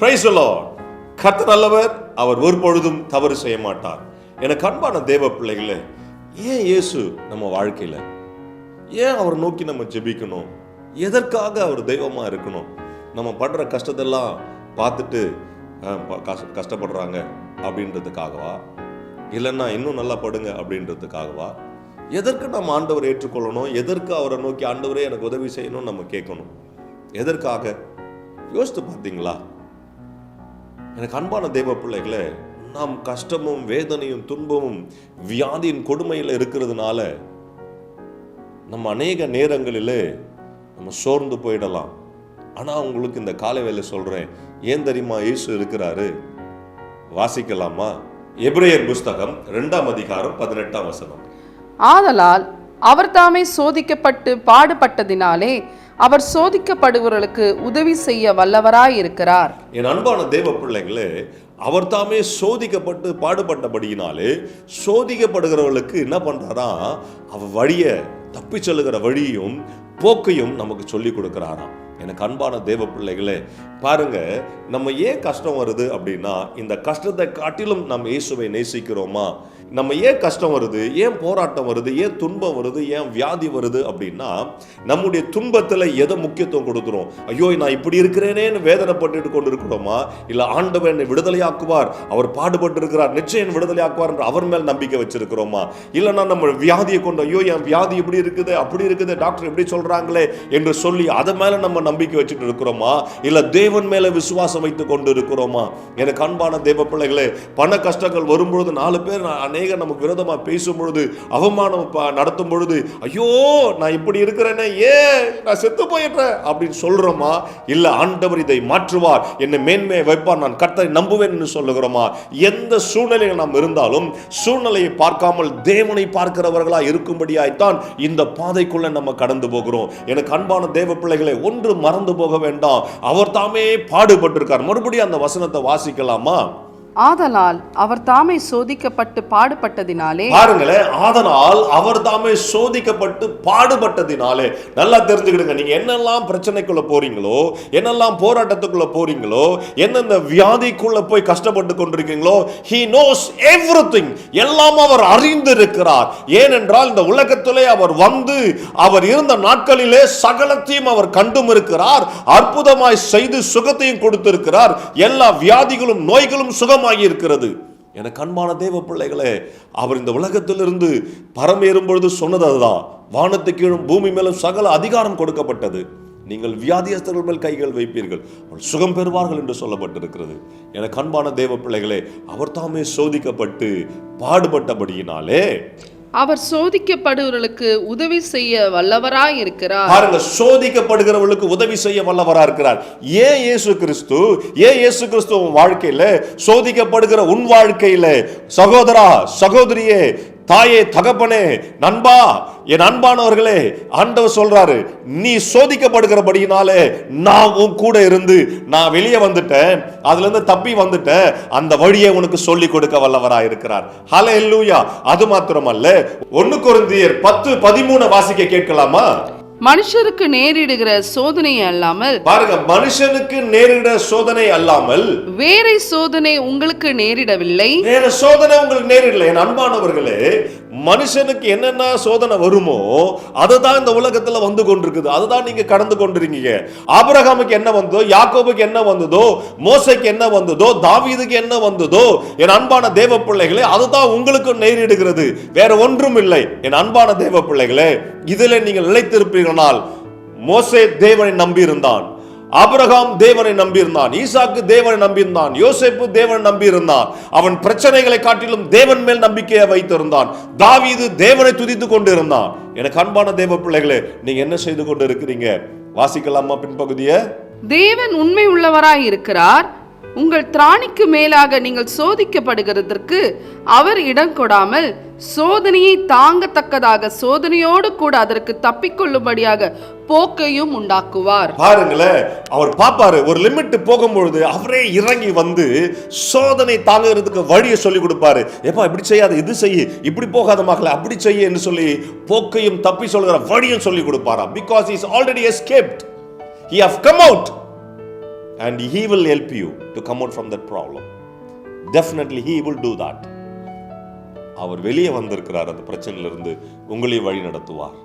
Price நல்லவர். அவர் ஒரு பொழுதும் தவறு செய்ய மாட்டார் எனக்கு அன்பான தேவ பிள்ளைகளே ஏன் இயேசு நம்ம வாழ்க்கையில? ஏன் அவர் நோக்கி நம்ம ஜெபிக்கணும்? எதற்காக அவர் தெய்வமா இருக்கணும்? நம்ம படுற கஷ்டத்தெல்லாம் பார்த்துட்டு கஷ்டப்படுறாங்க அப்படின்றதுக்காகவா? இல்லைன்னா இன்னும் நல்லா படுங்க அப்படின்றதுக்காகவா? எதற்கு நம்ம ஆண்டவரை ஏற்றுக்கொள்ளணும்? எதற்கு அவரை நோக்கி ஆண்டவரே எனக்கு உதவி செய்யணும்னு நம்ம கேட்கணும்? எதற்காக? யோசித்து பார்த்தீங்களா? எனக்கு அன்பான தெய்வ பிள்ளைகளே நாம் கஷ்டமும் வேதனையும் துன்பமும் வியாதியின் கொடுமையில் இருக்கிறதுனால நம்ம அநேக நேரங்களிலே நம்ம சோர்ந்து போயிடலாம். ஆனால் உங்களுக்கு இந்த காலை வேலை சொல்கிறேன் ஏன் தெரியுமா இயேசு இருக்கிறாரு? வாசிக்கலாமா? எப்ரேயர் புஸ்தகம் ரெண்டாம் அதிகாரம் பதினெட்டாம் வசனம். ஆதலால் அவர் தாமே சோதிக்கப்பட்டு பாடுபட்டதினாலே அவர் சோதிக்கப்படுபவர்களுக்கு உதவி செய்ய வல்லவராயிருக்கிறார். என் அன்பான தேவ பிள்ளைகளே அவர் தாமே சோதிக்கப்பட்டு பாடுபட்டபடியினாலே சோதிக்கப்படுகிறவர்களுக்கு என்ன பண்ணுறாரா அவர் வழியை தப்பி செல்லுகிற வழியும் போக்கையும் நமக்கு சொல்லி கொடுக்குறாராம். எனக்கு அன்பான தேவ பிள்ளைகளே பாருங்க நம்ம ஏன் கஷ்டம் வருது அப்படின்னா இந்த கஷ்டத்தை காட்டிலும் நம்ம இயேசுவை நேசிக்கிறோமா? நம்ம ஏன் கஷ்டம் வருது? ஏன் போராட்டம் வருது? ஏன் துன்பம் வருது? ஏன் வியாதி வருது அப்படின்னா நம்முடைய துன்பத்தில் எதை முக்கியத்துவம் கொடுக்குறோம்? ஐயோ நான் இப்படி இருக்கிறேனேன்னு வேதனைப்பட்டு கொண்டு இருக்கிறோமா இல்லை ஆண்டவர் என்னை விடுதலையாக்குவார் அவர் பாடுபட்டு இருக்கிறார் நிச்சயம் விடுதலையாக்குவார் என்று அவர் மேல் நம்பிக்கை வச்சிருக்கிறோமா? இல்லைன்னா நம்ம வியாதியை கொண்டு ஐயோ என் வியாதி இப்படி இருக்குது அப்படி இருக்குது டாக்டர் எப்படி சொல்றாங்களே என்று சொல்லி அதை மேல நம்ம நம்பிக்கை வச்சுட்டு இருக்கிறோமா? இல்ல தேவன் மேல விசுவாசம் வைத்து கொண்டு இருக்கிறோமா? எனக்கு அன்பான தேவ பிள்ளைகளே பண கஷ்டங்கள் வரும்பொழுது நாலு பேர் அநேகர் நமக்கு விரோதமாக பேசும் பொழுது அவமானம் நடத்தும் பொழுது ஐயோ நான் இப்படி இருக்கிறேனே ஏன்? நான் செத்து போயிடுறேன். அப்படின்னு சொல்றோமா? இல்லை ஆண்டவர் இதை மாற்றுவார். என்னை மேன்மையை வைப்பார் நான் கர்த்தரை நம்புவேன் என்று சொல்லுகிறோமா? எந்த சூழ்நிலையில் நாம் இருந்தாலும் சூழ்நிலையை பார்க்காமல் தேவனை பார்க்கிறவர்களா இருக்கும்படியாய்த்தான் இந்த பாதைக்குள்ளே நம்ம கடந்து போகிறோம். எனக்கு அன்பான தேவ பிள்ளைகளை ஒன்று மறந்து போக வேண்டாம். அவர் தாமே பாடுபட்டிருக்கார். மறுபடியும் அந்த வசனத்தை வாசிக்கலாமா? ஆதலால் அவர் தாமே சோதிக்கப்பட்டு பாடுபட்டதினாலே பாருங்களேன் அதனால் அவர் தாமே சோதிக்கப்பட்டு பாடுபட்டதினாலே. நல்லா தெரிஞ்சுக்கிடுங்க நீங்க என்னெல்லாம் பிரச்சனைக்குள்ள போறீங்களோ என்னெல்லாம் போராட்டத்துக்குள்ள போறீங்களோ எந்தெந்த வியாதிக்குள்ள போய் கஷ்டப்பட்டு கொண்டிருக்கீங்களோ ஹி நோஸ் everything. எல்லாம் அவர் அறிந்திருக்கிறார். ஏனென்றால் இந்த உலகத்திலே அவர் வந்து அவர் இருந்த நாட்களிலே சகலத்தையும் அவர் கண்டும் இருக்கிறார். அற்புதமாய் செய்து சுகத்தையும் கொடுத்திருக்கிறார். எல்லா வியாதிகளும் நோய்களும் சுகம் சுகமாகி இருக்கிறது. எனக்கு அன்பான தேவ பிள்ளைகளே அவர் இந்த உலகத்திலிருந்து பரமேறும் பொழுது சொன்னது அதுதான். வானத்து கீழும் பூமி மேலும் சகல அதிகாரம் கொடுக்கப்பட்டது. நீங்கள் வியாதியஸ்தர்கள் மேல் கைகள் வைப்பீர்கள். சுகம் பெறுவார்கள் என்று சொல்லப்பட்டிருக்கிறது. எனக்கு அன்பான தேவ பிள்ளைகளே அவர் தாமே சோதிக்கப்பட்டு பாடுபட்டபடியினாலே அவர் சோதிக்கப்படுவர்களுக்கு உதவி செய்ய வல்லவராயிருக்கிறார் பாருங்க சோதிக்கப்படுகிறவர்களுக்கு உதவி செய்ய வல்லவரா இருக்கிறார். ஏன் இயேசு கிறிஸ்து? ஏன் இயேசு கிறிஸ்து உன் வாழ்க்கையில சோதிக்கப்படுகிற உன் வாழ்க்கையில? சகோதரா சகோதரியே தாயே தகப்பனே நண்பா என் அன்பானவர்களே ஆண்டவர் சொல்றாரு நீ சோதிக்கப்படுகிறபடியினாலே நான் உன் கூட இருந்து நான் வெளியே வந்துட்டேன் அதுல இருந்து தப்பி வந்துட்டேன் அந்த வழியை உனக்கு சொல்லி கொடுக்க வல்லவராக இருக்கிறார். ஹalleluya அது மாத்திரமல்ல ஒன்னு குருந்தியர் பத்து பதிமூணு வாசிக்க கேட்கலாமா? மனுஷருக்கு நேரிடுகிற சோதனை அல்லாமல் பாருங்க மனுஷனுக்கு நேரிட சோதனை அல்லாமல் வேறே சோதனை உங்களுக்கு நேரிடவில்லை. வேற சோதனை உங்களுக்கு நேரிடல என் அன்பானவர்களே மனுஷனுக்கு என்னென்ன சோதனை வருமோ அதுதான் இந்த உலகத்தில் வந்து கொண்டிருக்குது. அதுதான் நீங்க கடந்து கொண்டிருக்கீங்க. ஆபிரகாமுக்கு என்ன வந்ததோ யாக்கோபுக்கு என்ன வந்ததோ மோசைக்கு என்ன வந்ததோ தாவீதுக்கு என்ன வந்ததோ என் அன்பான தேவ பிள்ளைகளே அதுதான் உங்களுக்கு நேரிடுகிறது. வேற ஒன்றும் இல்லை. என் அன்பான தேவ பிள்ளைகளே இதில் நீங்கள் நிலைத்திருப்பீர்களால் மோசே தேவனை நம்பியிருந்தான். ஆபிரகாம் தேவனை நம்பியிருந்தான் ஈசாக்கு தேவனை நம்பியிருந்தான் யோசேப்பு தேவனை நம்பியிருந்தான். அவன் பிரச்சனைகளை காட்டிலும் தேவன் மேல் நம்பிக்கையை வைத்திருந்தான். தாவீது தேவனை துதித்து கொண்டிருந்தான். எனக்கு அன்பான தேவ பிள்ளைகளே நீங்க என்ன செய்து கொண்டு இருக்கிறீங்க வாசிக்கலாமா பின்பகுதியை? தேவன் உண்மை உள்ளவராய் இருக்கிறார். உங்கள் திராணிக்கு மேலாக நீங்கள் சோதிக்கப்படுகிறதற்கு அவர் இடம் கொடாமல் சோதனையை தாங்கத்தக்கதாக சோதனையோடு கூட அதற்கு தப்பிக்கொள்ளும்படியாக போக்கையும் உண்டாக்குவார். பாருங்களேன் அவர் பாப்பாரு ஒரு லிமிட் போகும்பொழுது அவரே இறங்கி வந்து சோதனை தாங்குறதுக்கு வழியை சொல்லி கொடுப்பாரு. எப்பா இப்படி செய்யாத இது செய்ய இப்படி போகாத மகள அப்படி செய்ய என்று சொல்லி போக்கையும் தப்பி சொல்கிற வழியும் சொல்லி கொடுப்பாரா because is already escaped he have come out and he will help you to come out from that problem definitely he will do that அவர் வெளியே வந்திருக்கிறார். அந்த பிரச்சனையிலிருந்து உங்களையும் வழி நடத்துவார்.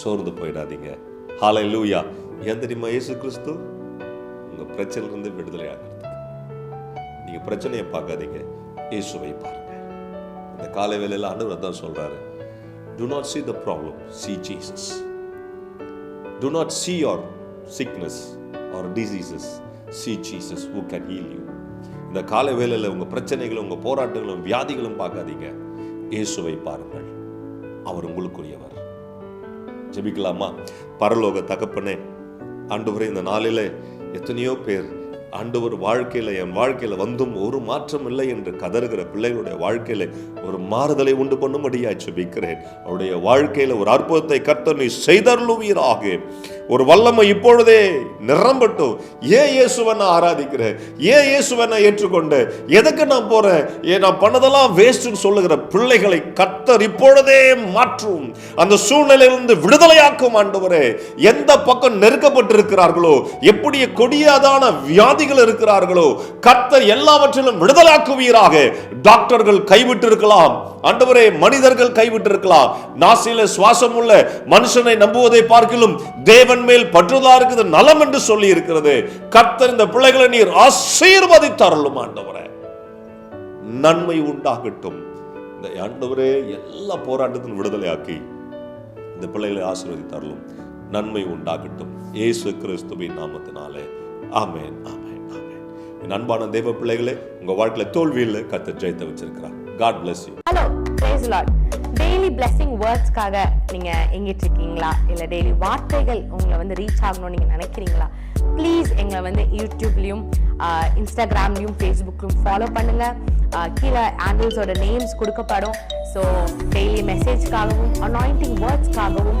சோர்ந்து போயிடாதீங்க. ஹாலை லூயா ஏன் தெரியுமா இயேசு கிறிஸ்து? உங்க பிரச்சனையிலிருந்து விடுதலை ஆகிறதுக்கு நீங்க பிரச்சனையை பார்க்காதீங்க. இயேசுவை பாருங்க. இந்த காலை வேலையில் ஆண்டவர் தான் சொல்றாரு. Do not see the problem see Jesus do not see your sickness or diseases see Jesus who can heal you இந்த கால வேலையில் உங்க பிரச்சனைகளும் உங்க போராட்டங்களும் வியாதிகளும் பார்க்காதீங்க. இயேசுவை பாருங்கள். அவர் உங்களுக்குரியவர். ஜெபிக்கலாமா? பரலோக தகப்பனே ஆண்டவரே இந்த நாளில் எத்தனையோ பேர் ஆண்டவர் வாழ்க்கையில என் வாழ்க்கையில வந்தும் ஒரு மாற்றம் இல்லை என்று கதறுகிற பிள்ளைகளுடைய வாழ்க்கையில ஒரு மாறுதலை உண்டு பண்ணும்படியாய் ஜெபிக்கிறேன். அவருடைய வாழ்க்கையில ஒரு அற்புதத்தை கர்த்தர் நீ செய்தருளுவீராக. ஒரு வல்லமை இப்பொழுதே நிரம்பட்டும் ஏன் இயேசுவை நான் ஆராதிக்கிறேன் ஏன் இயேசுவை நான் ஏற்றுக்கொண்டேன் எதுக்கு நான் போறேன்? ஏன் நான் பண்ணதெல்லாம் வேஸ்ட்னு சொல்லுகிற பிள்ளைகளை கத்தர் இப்பொழுதே மாற்றும். அந்த சூழ்நிலையிலிருந்து விடுதலையாக்கும் ஆண்டவரே எந்த பக்கம் நெருக்கப்பட்டிருக்கிறார்களோ எப்படி கொடியதான வியாதிகள் இருக்கிறார்களோ கத்தர் எல்லாவற்றிலும் விடுதலாக்குவீராக. டாக்டர்கள் கைவிட்டு இருக்கலாம் ஆண்டவரே மனிதர்கள் கைவிட்டு இருக்கலாம் நாசில சுவாசம் உள்ள மனுஷனை நம்புவதை பார்க்கிலும் தேவன் தேவன் மேல் பற்றுதலா இருக்குது நலம் என்று சொல்லி இருக்கிறது கர்த்தர் இந்த பிள்ளைகளை நீர் ஆசீர்வதித்தருளும் ஆண்டவரே. நன்மை உண்டாகட்டும். இந்த ஆண்டவரே எல்லா போராட்டத்தின் விடுதலையாக்கி இந்த பிள்ளைகளை ஆசீர்வதித்தருளும் நன்மை உண்டாகட்டும். ஏசு கிறிஸ்துவின் நாமத்தினாலே. ஆமேன் ஆமேன் ஆமேன். என் அன்பான தேவ பிள்ளைகளே உங்க வாழ்க்கையில தோல்வியில் கர்த்தர் ஜெயித்த வச்சிருக்கிறார். God bless you. Praise Lord daily blessing வேர்ட்ஸ்க்காக நீங்க எங்கிட்டு இருக்கீங்களா இல்ல டெய்லி வார்த்தைகள் உங்களை வந்து ரீச் ஆகணும்னு நீங்க நினைக்கிறீங்களா? ப்ளீஸ் எங்களை வந்து யூடியூப்லேயும் இன்ஸ்டாகிராம்லேயும் ஃபேஸ்புக்லையும் ஃபாலோ பண்ணுங்கள் கீழே ஆண்டில்ஸோட நேம்ஸ் கொடுக்கப்படும். ஸோ டெய்லி மெசேஜ்க்காகவும் அனாயிண்டிங் வேர்ட்ஸ்க்காகவும்